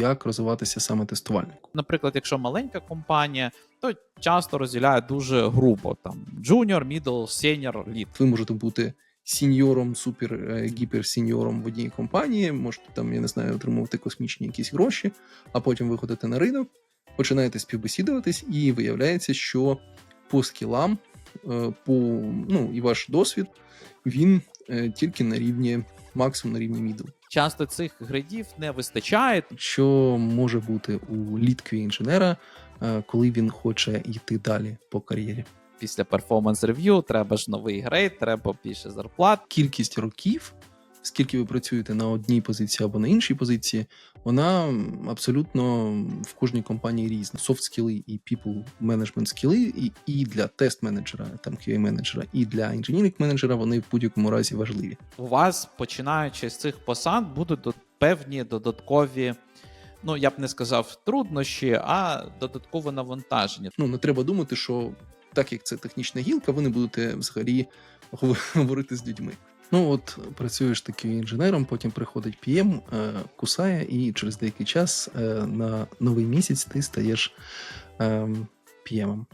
як розвиватися саме тестувальнику. Наприклад, якщо маленька компанія, то часто розділяють дуже грубо там junior, middle, senior, lead. Ви можете бути сіньором, супер е, гіперсіньором в одній компанії, можете там, я не знаю, отримувати космічні якісь гроші, а потім виходите на ринок, починаєте співбесідуватись, і виявляється, що по скілам, е, по ну і ваш досвід, він е, тільки на рівні максимум на рівні мідл. Часто цих гридів не вистачає. Що може бути у літкві інженера, е, коли він хоче йти далі по кар'єрі? Після перформанс рев'ю треба ж новий грейд, треба більше зарплат. кількість років, скільки ви працюєте на одній позиції або на іншій позиції, вона абсолютно в кожній компанії різна. Софт скіли і people management скіли, і, і для тест менеджера, там QA менеджера, і для інженіринг менеджера вони в будь-якому разі важливі. У вас, починаючи з цих посад, будуть до- певні додаткові. Ну, я б не сказав труднощі, а додаткове навантаження. Ну не треба думати, що так як це технічна гілка, ви не будете взагалі говорити з людьми. Ну от працюєш таким інженером, потім приходить PM, е, кусає, і через деякий час е, на новий місяць ти стаєш ем, PM.